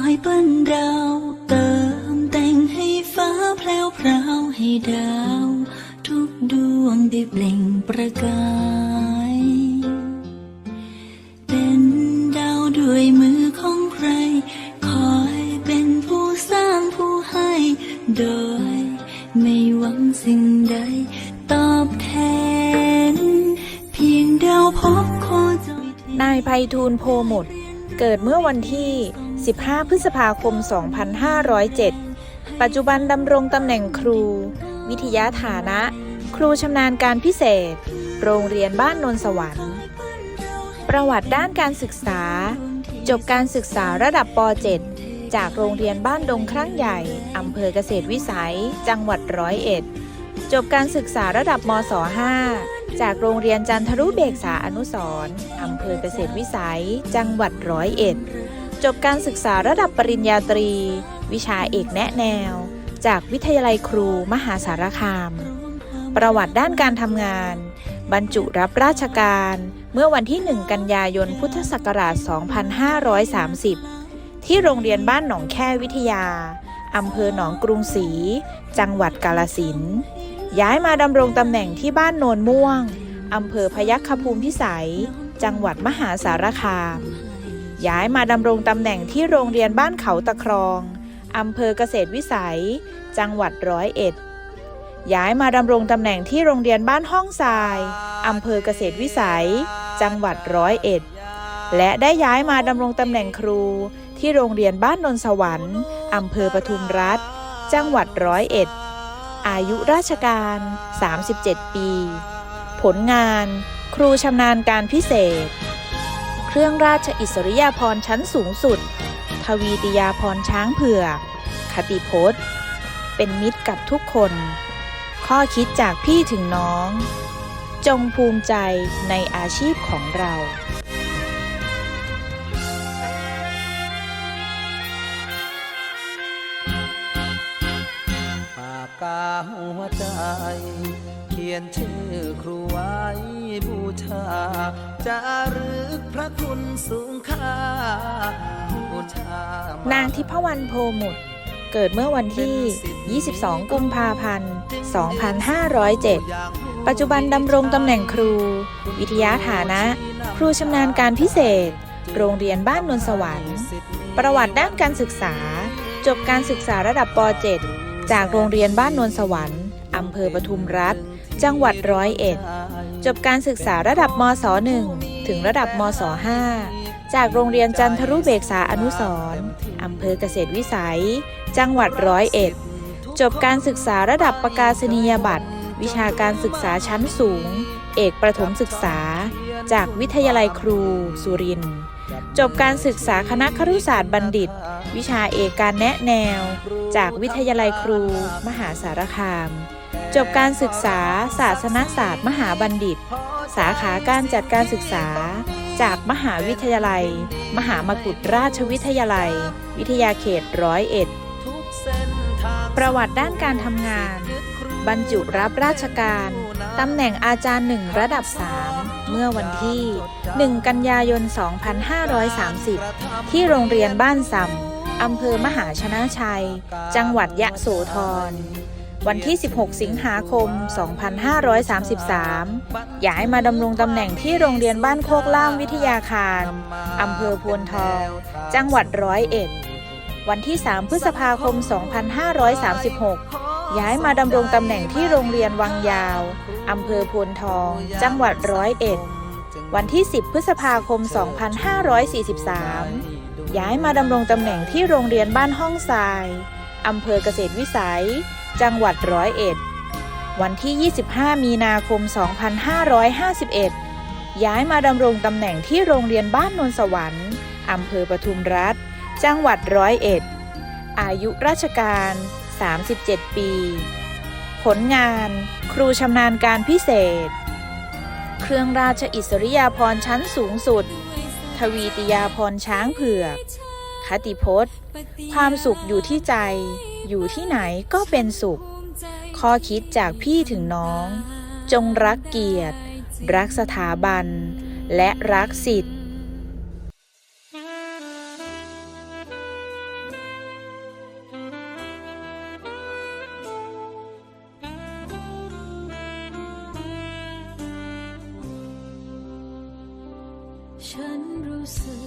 อยปั้นเราเติมแต่งให้ฟ้าแพลวพราวให้ดาว ทุกดวงได้เปล่งประกาย เป็นดาวด้วยมือของใคร คอยเป็นผู้สร้างผู้ให้ โดยไม่หวังสิ่งใด ตอบแทน เพียงดาวพบโคจรนายไพฑูรย์โพหมด เกิดเมื่อวันที่ 15 พฤษภาคม 2507 ปัจจุบันดำรงตำแหน่งครู วิทยาฐานะ ครูชำนาญการพิเศษ โรงเรียนบ้านนนสวรรค์ ประวัติด้านการศึกษา จบการศึกษาระดับป .7 จากโรงเรียนบ้านดงครั้งใหญ่อำเภอเกษตรวิสัย จังหวัดร้อยเอ็ด จบการศึกษาระดับมศ 5 จากโรงเรียนจันทรุเบกษาอนุสร์อำเภอเกษตรวิสัย จังหวัดร้อยเอ็ด จบการศึกษาระดับปริญญาตรี วิชาเอกแนะแนว จากวิทยาลัยครูมหาสารคาม ประวัติด้านการทำงาน บรรจุรับราชการ เมื่อวันที่ 1 กันยายนพุทธศักราช 2530 ที่โรงเรียนบ้านหนองแค่วิทยาอำเภอหนองกรุงศรีจังหวัดกาลสินย้ายมาดำรงตำแหน่งที่บ้านโนนม่วงอำเภอพยัคฆภูมิพิสัย จังหวัดมหาสารคาม ย้ายมาดำรงตำแหน่งที่โรงเรียนบ้านเขาตะครองอำเภอเกษตรวิสัย จังหวัดร้อยเอ็ด ย้ายมาดำรงตำแหน่งที่โรงเรียนบ้านห้องทรายอำเภอเกษตรวิสัย จังหวัดร้อยเอ็ด และได้ย้ายมาดำรงตำแหน่งครู ที่โรงเรียนบ้านนนสวรรค์อำเภอปทุมรัฐ จังหวัดร้อยเอ็ด อายุราชการ 37 ปี ผลงาน ครูชำนาญการพิเศษ เครื่องราชอิสริยาภรณ์ชั้นสูงสุด ทวีติยาภรณ์ช้างเผือกคติพจน์ เป็นมิตรกับทุกคน ข้อคิดจากพี่ถึงน้อง จงภูมิใจในอาชีพของเราปากกาหัวใจ ยนชื่อครูไว้บูชาจะรึกพระคุณสูงค่าบูชานางทิพวรรณโพหมุดเกิดเมื่อวันที่ 22 กุมภาพันธ์ 2507 ปัจจุบันดำรงตำแหน่งครู วิทยาฐานะ ครูชำนาญการพิเศษ โรงเรียนบ้านนนสวรรค์ ประวัติด้านการศึกษา จบการศึกษาระดับป .7 จากโรงเรียนบ้านนนสวรรค์อำเภอปทุมรัฐ จังหวัดร้อยเอ็ด จบการศึกษาระดับมศ 1 ถึงระดับมศ 5 จากโรงเรียนจันทรุเบกษาอนุสร์อำเภอเกษตรวิสัย จังหวัดร้อยเอ็ด จบการศึกษาระดับประกาศนียบัตร วิชาการศึกษาชั้นสูง เอกประถมศึกษา จากวิทยาลัยครู สุรินทร์ จบการศึกษาคณะครุศาสตร์บัณฑิต วิชาเอกการแนะแนว จากวิทยาลัยครู มหาสารคาม จบการศึกษาศาสนศาสตร์ มหาบัณฑิต สาขาการจัดการศึกษา จากมหาวิทยาลัย มหามกุฏราชวิทยาลัย วิทยาเขตร้อยเอ็ดประวัติด้านการทำงาน บรรจุรับราชการ ตำแหน่งอาจารย์หนึ่งระดับ 3 เมื่อวันที่ 1 กันยายน 2530 ที่โรงเรียนบ้านซำอำเภอมหาชนะชัย จังหวัดยะโสธร วันที่ 16 สิงหาคม 2533 ย้ายมาดำรงตำแหน่งที่โรงเรียนบ้านโคกล่ามวิทยาคารอำเภอพวนทอง จังหวัดร้อยเอ็ด วันที่ 3 พฤษภาคม 2536 ย้ายมาดำรงตำแหน่งที่โรงเรียนวังยาว อำเภอพนทอง จังหวัดร้อยเอ็ด วันที่ 10 พฤษภาคม 2543 ย้ายมาดำรงตำแหน่งที่โรงเรียนบ้านห้องทราย อำเภอเกษตรวิสัย จังหวัดร้อยเอ็ด วันที่ 25 มีนาคม 2551 ย้ายมาดำรงตำแหน่งที่โรงเรียนบ้านนนสวรรค์ อำเภอปทุมรัฐ จังหวัดร้อยเอ็ด อายุราชการ 37 ปี ผลงาน ครูชำนาญการพิเศษ เครื่องราชอิสริยาภรณ์ชั้นสูงสุด ทวีติยาภรณ์ช้างเผือก คติพจน์ ความสุขอยู่ที่ใจ อยู่ที่ไหนก็เป็นสุข ข้อคิดจากพี่ถึงน้อง จงรักเกียรติ รักสถาบัน และรักสิทธิ์ closer.